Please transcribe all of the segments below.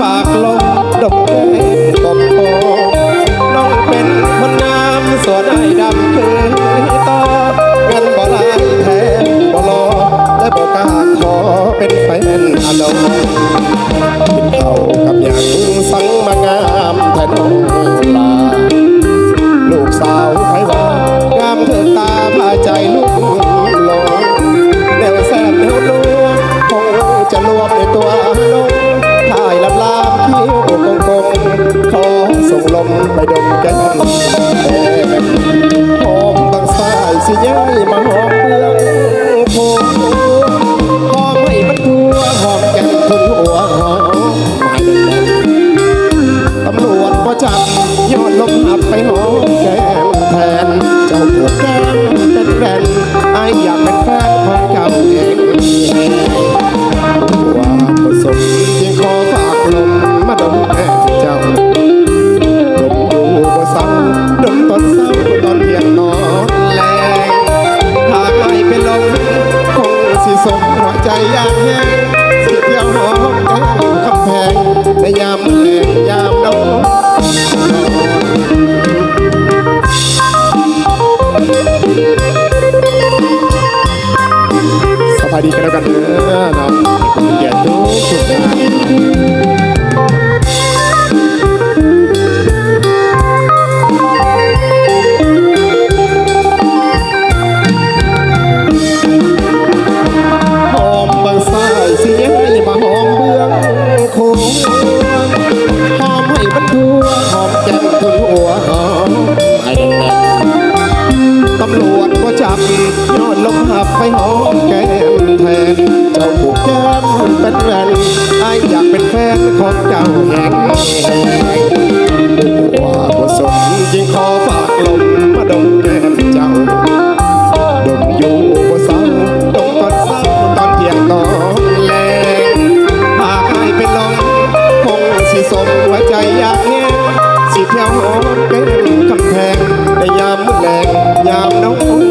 ฝาก อยากเห็น อยากเป็นแฟนของเจ้าแห่งว่าผสมยิ่งขอฝากลมมาดมแก้มเจ้า ดมอยู่บ่เศร้าดมตอนเศร้าตอนเพียงตอนแลงหากให้เป็นลมคงสิสมหัวใจอยากเงี้ยสิเที่ยวหอมเป็นคำแพงในยามมืดแรงยามน้อง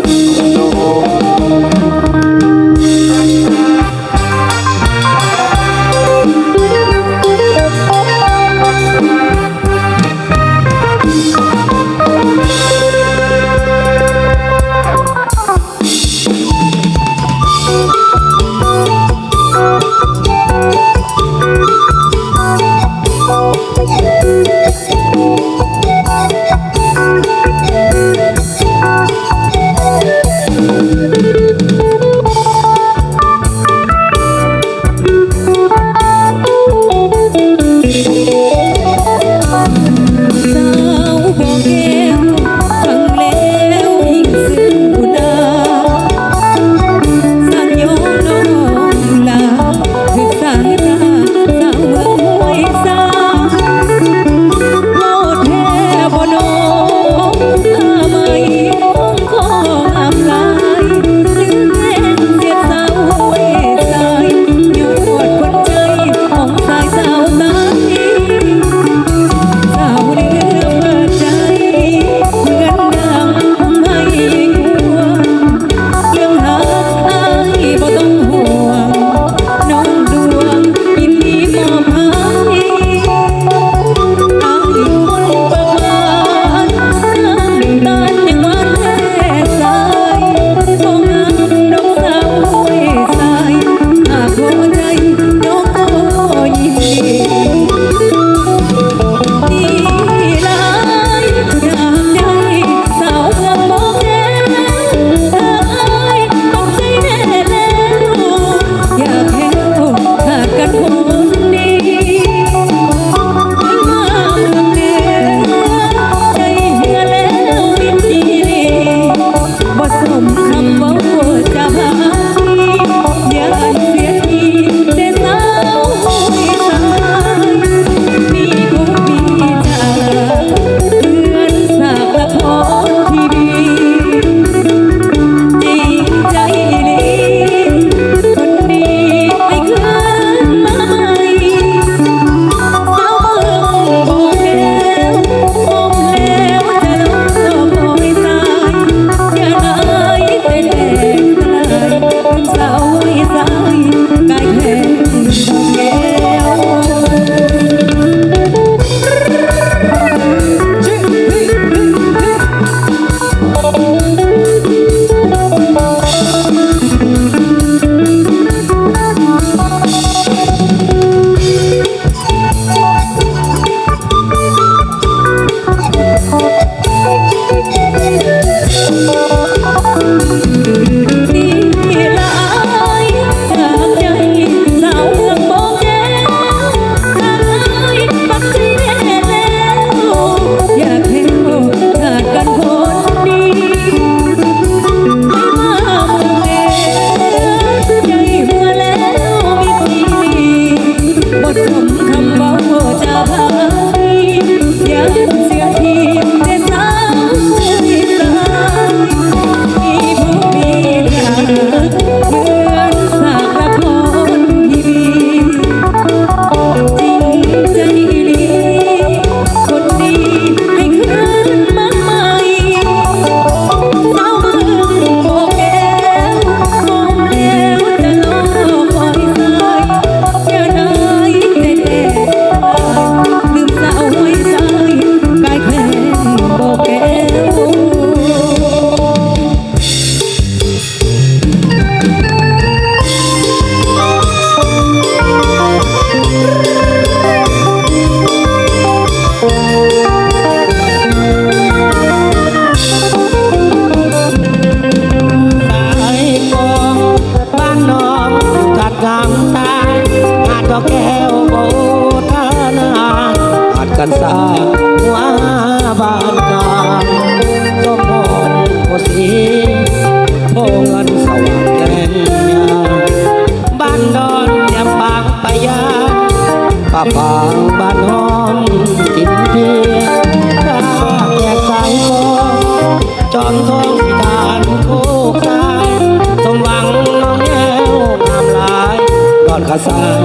ขสาน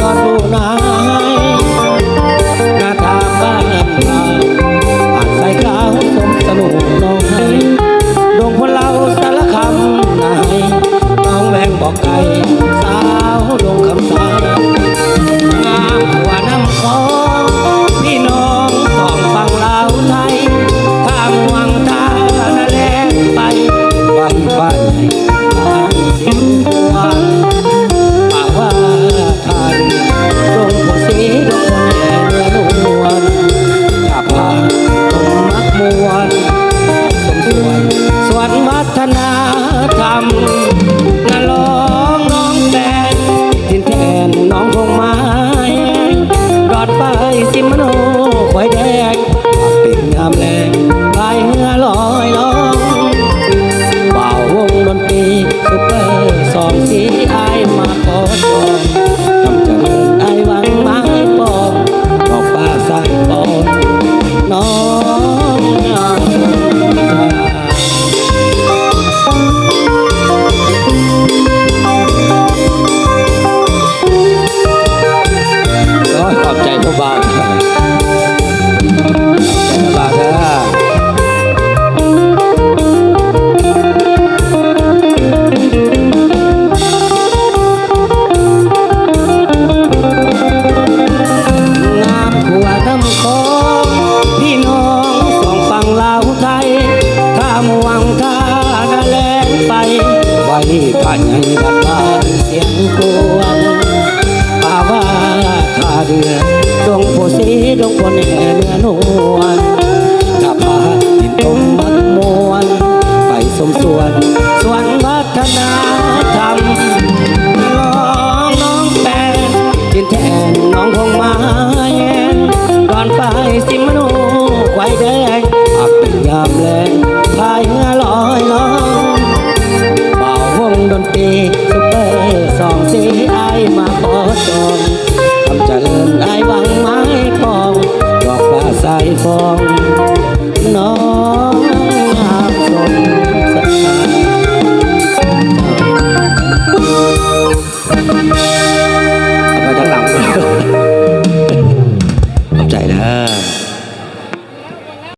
ก็สู้นายหน้าตาบ้านเราอาศัส่กาวสมสนุกน้องให้ดวงคนเราสารคำนายน้องแวงบอกใคร ผ่านให้บัานเสียงกวนป่าว่าข้าเดือดงโพสีดงพนแห่เนื้อนวลถ้าพาดินตรมบัดมวลไปสมส่วนสวนวัฒนธรรมน้องน้องแปนดินแทนน้องคงมา